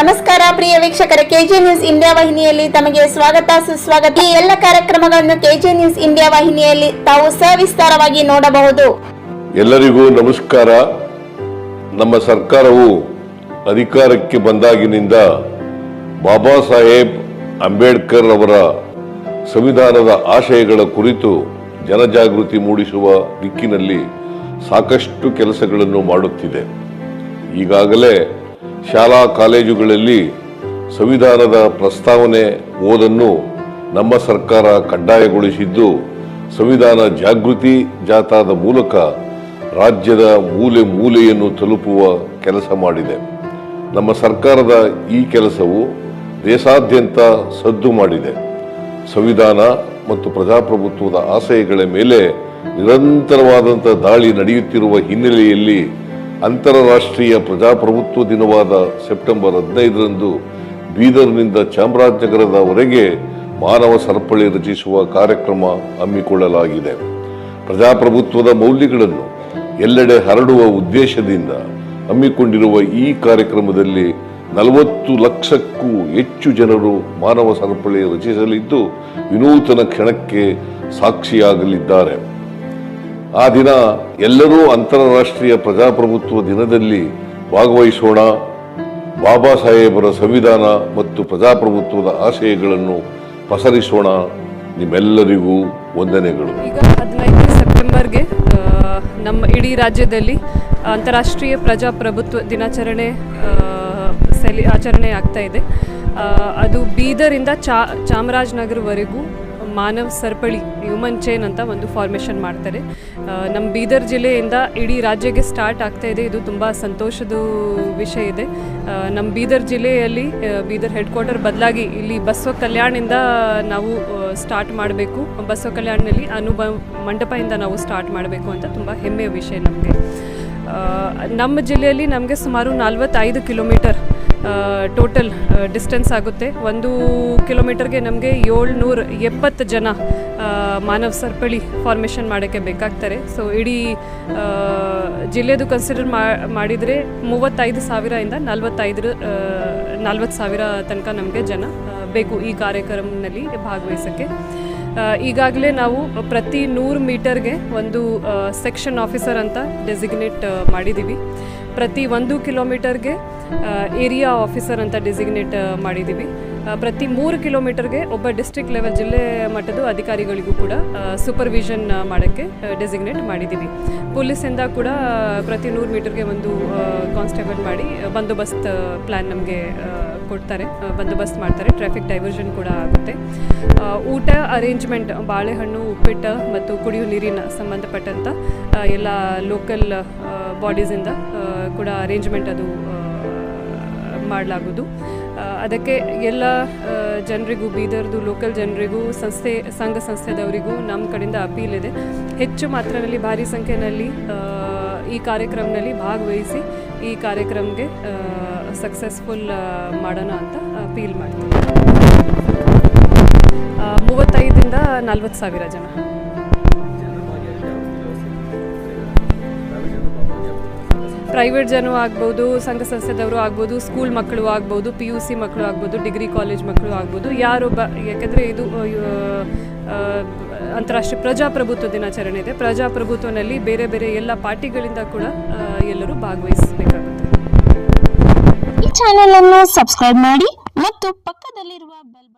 ನಮಸ್ಕಾರ ಪ್ರಿಯ ವೀಕ್ಷಕರ K J news India ವಾಹಿನಿಯಲ್ಲಿ ತಮಗೆ ಸ್ವಾಗತ, ಸುಸ್ವಾಗತ. ಈ ಎಲ್ಲ ಕಾರ್ಯಕ್ರಮಗಳನ್ನು ಕೆಜೆ ನ್ಯೂಸ್ ಇಂಡಿಯಾ ವಾಹಿನಿಯಲ್ಲಿ ತಾವು ಸವಿಸ್ತಾರವಾಗಿ ನೋಡಬಹುದು. ಎಲ್ಲರಿಗೂ ನಮಸ್ಕಾರ. ನಮ್ಮ ಸರ್ಕಾರವು ಅಧಿಕಾರಕ್ಕೆ ಬಂದಾಗಿನಿಂದ ಬಾಬಾ ಸಾಹೇಬ್ ಅಂಬೇಡ್ಕರ್ ಅವರ ಸಂವಿಧಾನದ ಆಶಯಗಳ ಕುರಿತು ಜನಜಾಗೃತಿ ಮೂಡಿಸುವ ದಿಕ್ಕಿನಲ್ಲಿ ಸಾಕಷ್ಟು ಕೆಲಸಗಳನ್ನು ಮಾಡುತ್ತಿದೆ. ಈಗಾಗಲೇ ಶಾಲಾ ಕಾಲೇಜುಗಳಲ್ಲಿ ಸಂವಿಧಾನದ ಪ್ರಸ್ತಾವನೆ ಓದನ್ನು ನಮ್ಮ ಸರ್ಕಾರ ಕಡ್ಡಾಯಗೊಳಿಸಿದ್ದು, ಸಂವಿಧಾನ ಜಾಗೃತಿ ಜಾಥಾದ ಮೂಲಕ ರಾಜ್ಯದ ಮೂಲೆ ಮೂಲೆಯನ್ನು ತಲುಪುವ ಕೆಲಸ ಮಾಡಿದೆ. ನಮ್ಮ ಸರ್ಕಾರದ ಈ ಕೆಲಸವು ದೇಶಾದ್ಯಂತ ಸದ್ದು ಮಾಡಿದೆ. ಸಂವಿಧಾನ ಮತ್ತು ಪ್ರಜಾಪ್ರಭುತ್ವದ ಆಶಯಗಳ ಮೇಲೆ ನಿರಂತರವಾದಂಥ ದಾಳಿ ನಡೆಯುತ್ತಿರುವ ಹಿನ್ನೆಲೆಯಲ್ಲಿ ಅಂತಾರಾಷ್ಟ್ರೀಯ ಪ್ರಜಾಪ್ರಭುತ್ವ ದಿನವಾದ ಸೆಪ್ಟೆಂಬರ್ ಹದಿನೈದರಂದು ಬೀದರ್ನಿಂದ ಚಾಮರಾಜನಗರದವರೆಗೆ ಮಾನವ ಸರಪಳಿ ರಚಿಸುವ ಕಾರ್ಯಕ್ರಮ ಹಮ್ಮಿಕೊಳ್ಳಲಾಗಿದೆ. ಪ್ರಜಾಪ್ರಭುತ್ವದ ಮೌಲ್ಯಗಳನ್ನು ಎಲ್ಲೆಡೆ ಹರಡುವ ಉದ್ದೇಶದಿಂದ ಹಮ್ಮಿಕೊಂಡಿರುವ ಈ ಕಾರ್ಯಕ್ರಮದಲ್ಲಿ ನಲವತ್ತು ಲಕ್ಷಕ್ಕೂ ಹೆಚ್ಚು ಜನರು ಮಾನವ ಸರಪಳಿ ರಚಿಸಲಿದ್ದು, ವಿನೂತನ ಕ್ಷಣಕ್ಕೆ ಸಾಕ್ಷಿಯಾಗಲಿದ್ದಾರೆ. ಆ ದಿನ ಎಲ್ಲರೂ ಅಂತಾರಾಷ್ಟ್ರೀಯ ಪ್ರಜಾಪ್ರಭುತ್ವ ದಿನದಲ್ಲಿ ಭಾಗವಹಿಸೋಣ. ಬಾಬಾ ಸಾಹೇಬರ ಸಂವಿಧಾನ ಮತ್ತು ಪ್ರಜಾಪ್ರಭುತ್ವದ ಆಶಯಗಳನ್ನು ಪಸರಿಸೋಣ. ನಿಮ್ಮೆಲ್ಲರಿಗೂ ವಂದನೆಗಳು. ಈಗ ಹದಿನೈದು ಸೆಪ್ಟೆಂಬರ್ಗೆ ನಮ್ಮ ಇಡೀ ರಾಜ್ಯದಲ್ಲಿ ಅಂತಾರಾಷ್ಟ್ರೀಯ ಪ್ರಜಾಪ್ರಭುತ್ವ ದಿನಾಚರಣೆ ಸೆಲಿ, ಆಚರಣೆ ಆಗ್ತಾ ಇದೆ. ಅದು ಬೀದರಿಂದ ಚಾ, ಚಾಮರಾಜನಗರವರೆಗೂ ಮಾನವ್ ಸರಪಳಿ ಹ್ಯೂಮನ್ ಚೈನ್ ಅಂತ ಒಂದು ಫಾರ್ಮೇಷನ್ ಮಾಡ್ತಾರೆ. ನಮ್ಮ ಬೀದರ್ ಜಿಲ್ಲೆಯಿಂದ ಇಡೀ ರಾಜ್ಯಕ್ಕೆ ಸ್ಟಾರ್ಟ್ ಆಗ್ತಾ ಇದೆ. ಇದು ತುಂಬ ಸಂತೋಷದ ವಿಷಯ ಇದೆ. ನಮ್ಮ ಬೀದರ್ ಜಿಲ್ಲೆಯಲ್ಲಿ ಬೀದರ್ ಹೆಡ್ ಕ್ವಾರ್ಟರ್ ಬದಲಾಗಿ ಇಲ್ಲಿ ಬಸವ ಕಲ್ಯಾಣಿಂದ ನಾವು ಸ್ಟಾರ್ಟ್ ಮಾಡಬೇಕು. ಬಸವ ಕಲ್ಯಾಣದಲ್ಲಿ ಅನುಭವ ಮಂಟಪದಿಂದ ನಾವು ಸ್ಟಾರ್ಟ್ ಮಾಡಬೇಕು ಅಂತ ತುಂಬ ಹೆಮ್ಮೆಯ ವಿಷಯ ನಮಗೆ. ನಮ್ಮ ಜಿಲ್ಲೆಯಲ್ಲಿ ನಮಗೆ ಸುಮಾರು ನಲ್ವತ್ತೈದು ಕಿಲೋಮೀಟರ್ ಟೋಟಲ್ ಡಿಸ್ಟೆನ್ಸ್ ಆಗುತ್ತೆ. ಒಂದು ಕಿಲೋಮೀಟರ್ಗೆ ನಮಗೆ ಏಳ್ನೂರ ಎಪ್ಪತ್ತು ಜನ ಮಾನವ ಸರಪಳಿ ಫಾರ್ಮೇಷನ್ ಮಾಡೋಕ್ಕೆ ಬೇಕಾಗ್ತಾರೆ. ಸೊ ಇಡೀ ಜಿಲ್ಲೆದು ಕನ್ಸಿಡರ್ ಮಾಡಿದರೆ ಮೂವತ್ತೈದು ಸಾವಿರದಿಂದ ನಲ್ವತ್ತೈದು ನಲ್ವತ್ತು ಸಾವಿರ ತನಕ ನಮಗೆ ಜನ ಬೇಕು ಈ ಕಾರ್ಯಕ್ರಮದಲ್ಲಿ ಭಾಗವಹಿಸೋಕ್ಕೆ. ಈಗಾಗಲೇ ನಾವು ಪ್ರತಿ ನೂರು ಮೀಟರ್ಗೆ ಒಂದು ಸೆಕ್ಷನ್ ಆಫೀಸರ್ ಅಂತ ಡೆಸಿಗ್ನೇಟ್ ಮಾಡಿದ್ದೀವಿ ಪ್ರತಿ ಒಂದು ಕಿಲೋಮೀಟರ್ಗೆ ಏರಿಯಾ ಆಫೀಸರ್ ಅಂತ ಡೆಸಿಗ್ನೇಟ್ ಮಾಡಿದ್ದೀವಿ ಪ್ರತಿ ಮೂರು ಕಿಲೋಮೀಟರ್ಗೆ ಒಬ್ಬ ಡಿಸ್ಟ್ರಿಕ್ಟ್ ಲೆವೆಲ್ ಜಿಲ್ಲೆ ಮಟ್ಟದ ಅಧಿಕಾರಿಗಳಿಗೂ ಕೂಡ ಸೂಪರ್ವಿಷನ್ ಮಾಡೋಕ್ಕೆ ಡೆಸಿಗ್ನೇಟ್ ಮಾಡಿದ್ದೀವಿ ಪೊಲೀಸಿಂದ ಕೂಡ ಪ್ರತಿ ನೂರು ಮೀಟರ್ಗೆ ಒಂದು ಕಾನ್ಸ್ಟೇಬಲ್ ಮಾಡಿ ಬಂದೋಬಸ್ತ್ ಪ್ಲ್ಯಾನ್ ನಮಗೆ ಕೊಡ್ತಾರೆ ಬಂದೋಬಸ್ತ್ ಮಾಡ್ತಾರೆ ಟ್ರಾಫಿಕ್ ಡೈವರ್ಷನ್ ಕೂಡ ಆಗುತ್ತೆ. ಊಟ ಅರೇಂಜ್ಮೆಂಟ್ ಬಾಳೆಹಣ್ಣು, ಉಪ್ಪಿಟ್ಟು ಮತ್ತು ಕುಡಿಯುವ ನೀರಿನ ಸಂಬಂಧಪಟ್ಟಂಥ ಎಲ್ಲ ಲೋಕಲ್ ಬಾಡೀಸಿಂದ ಕೂಡ ಅರೇಂಜ್ಮೆಂಟ್ ಅದು ಮಾಡಲಾಗೋದು. ಅದಕ್ಕೆ ಎಲ್ಲ ಜನರಿಗೂ, ಬೀದರ್ದು ಲೋಕಲ್ ಜನರಿಗೂ, ಸಂಸ್ಥೆ, ಸಂಘ ಸಂಸ್ಥೆದವರಿಗೂ ನಮ್ಮ ಕಡೆಯಿಂದ ಅಪೀಲ್ ಇದೆ. ಹೆಚ್ಚು ಮಾತ್ರದಲ್ಲಿ ಭಾರಿ ಸಂಖ್ಯೆಯಲ್ಲಿ ಈ ಕಾರ್ಯಕ್ರಮದಲ್ಲಿ ಭಾಗವಹಿಸಿ ಈ ಕಾರ್ಯಕ್ರಮಕ್ಕೆ ಸಕ್ಸಸ್ಫುಲ್ ಮಾಡೋಣ ಅಂತ ಅಪೀಲ್ ಮಾಡ್ತೀವಿ ಮೂವತ್ತೈದರಿಂದ ನಲ್ವತ್ತು ಸಾವಿರ ಜನ. ಪ್ರೈವೇಟ್ ಜನ ಆಗ್ಬೋದು, ಸಂಘ ಸಂಸ್ಥೆದವರು ಆಗ್ಬೋದು ಸ್ಕೂಲ್ ಮಕ್ಕಳು ಆಗ್ಬೋದು ಪಿ ಯು ಸಿ ಮಕ್ಕಳು ಆಗ್ಬೋದು ಡಿಗ್ರಿ ಕಾಲೇಜ್ ಮಕ್ಕಳು ಆಗ್ಬೋದು ಯಾರೊಬ್ಬ ಯಾಕೆಂದರೆ ಇದು ಅಂತಾರಾಷ್ಟ್ರೀಯ ಪ್ರಜಾಪ್ರಭುತ್ವ ದಿನಾಚರಣೆ ಇದೆ. ಪ್ರಜಾಪ್ರಭುತ್ವನಲ್ಲಿ ಬೇರೆ ಬೇರೆ ಎಲ್ಲ ಪಾರ್ಟಿಗಳಿಂದ ಕೂಡ ಎಲ್ಲರೂ ಭಾಗವಹಿಸಬೇಕಾಗುತ್ತೆ. ಈ ಚಾನೆಲ್ ಅನ್ನು ಸಬ್ಸ್ಕ್ರೈಬ್ ಮಾಡಿ ಮತ್ತು ಪಕ್ಕದಲ್ಲಿರುವ ಬೆಲ್